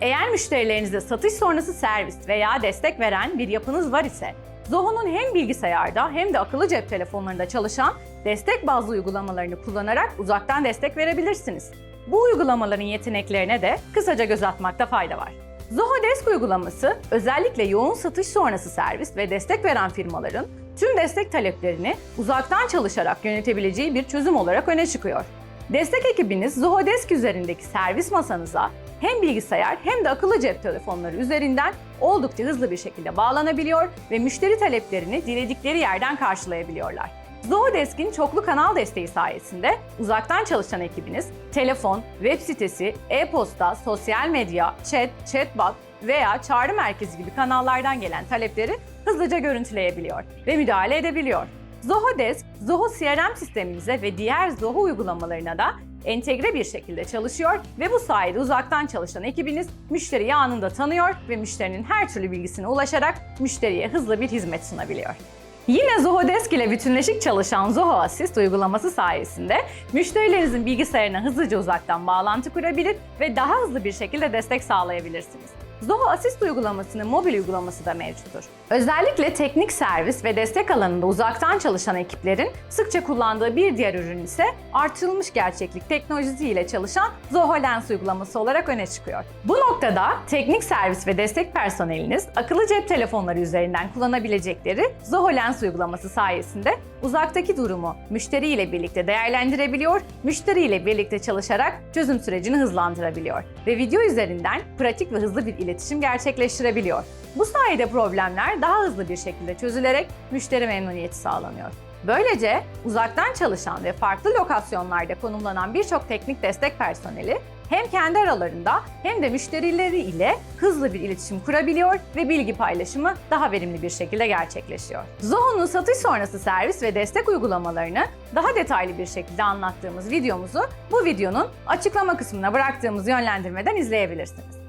eğer müşterilerinize satış sonrası servis veya destek veren bir yapınız var ise Zoho'nun hem bilgisayarda hem de akıllı cep telefonlarında çalışan destek bazlı uygulamalarını kullanarak uzaktan destek verebilirsiniz. Bu uygulamaların yeteneklerine de kısaca göz atmakta fayda var. Zoho Desk uygulaması özellikle yoğun satış sonrası servis ve destek veren firmaların tüm destek taleplerini uzaktan çalışarak yönetebileceği bir çözüm olarak öne çıkıyor. Destek ekibiniz Zoho Desk üzerindeki servis masanıza hem bilgisayar hem de akıllı cep telefonları üzerinden oldukça hızlı bir şekilde bağlanabiliyor ve müşteri taleplerini diledikleri yerden karşılayabiliyorlar. Zoho Desk'in çoklu kanal desteği sayesinde uzaktan çalışan ekibiniz telefon, web sitesi, e-posta, sosyal medya, chat, chatbot veya çağrı merkezi gibi kanallardan gelen talepleri hızlıca görüntüleyebiliyor ve müdahale edebiliyor. Zoho Desk, Zoho CRM sistemimize ve diğer Zoho uygulamalarına da entegre bir şekilde çalışıyor ve bu sayede uzaktan çalışan ekibiniz müşteriyi anında tanıyor ve müşterinin her türlü bilgisine ulaşarak müşteriye hızlı bir hizmet sunabiliyor. Yine Zoho Desk ile bütünleşik çalışan Zoho Assist uygulaması sayesinde müşterilerinizin bilgisayarına hızlıca uzaktan bağlantı kurabilir ve daha hızlı bir şekilde destek sağlayabilirsiniz. Zoho Assist uygulamasının mobil uygulaması da mevcuttur. Özellikle teknik servis ve destek alanında uzaktan çalışan ekiplerin sıkça kullandığı bir diğer ürün ise artırılmış gerçeklik teknolojisi ile çalışan Zoho Lens uygulaması olarak öne çıkıyor. Bu noktada teknik servis ve destek personeliniz akıllı cep telefonları üzerinden kullanabilecekleri Zoho Lens uygulaması sayesinde uzaktaki durumu müşteri ile birlikte değerlendirebiliyor, müşteri ile birlikte çalışarak çözüm sürecini hızlandırabiliyor ve video üzerinden pratik ve hızlı bir iletişim gerçekleştirebiliyor. Bu sayede problemler daha hızlı bir şekilde çözülerek müşteri memnuniyeti sağlanıyor. Böylece uzaktan çalışan ve farklı lokasyonlarda konumlanan birçok teknik destek personeli hem kendi aralarında hem de müşterileri ile hızlı bir iletişim kurabiliyor ve bilgi paylaşımı daha verimli bir şekilde gerçekleşiyor. Zoho'nun satış sonrası servis ve destek uygulamalarını daha detaylı bir şekilde anlattığımız videomuzu bu videonun açıklama kısmına bıraktığımız yönlendirmeden izleyebilirsiniz.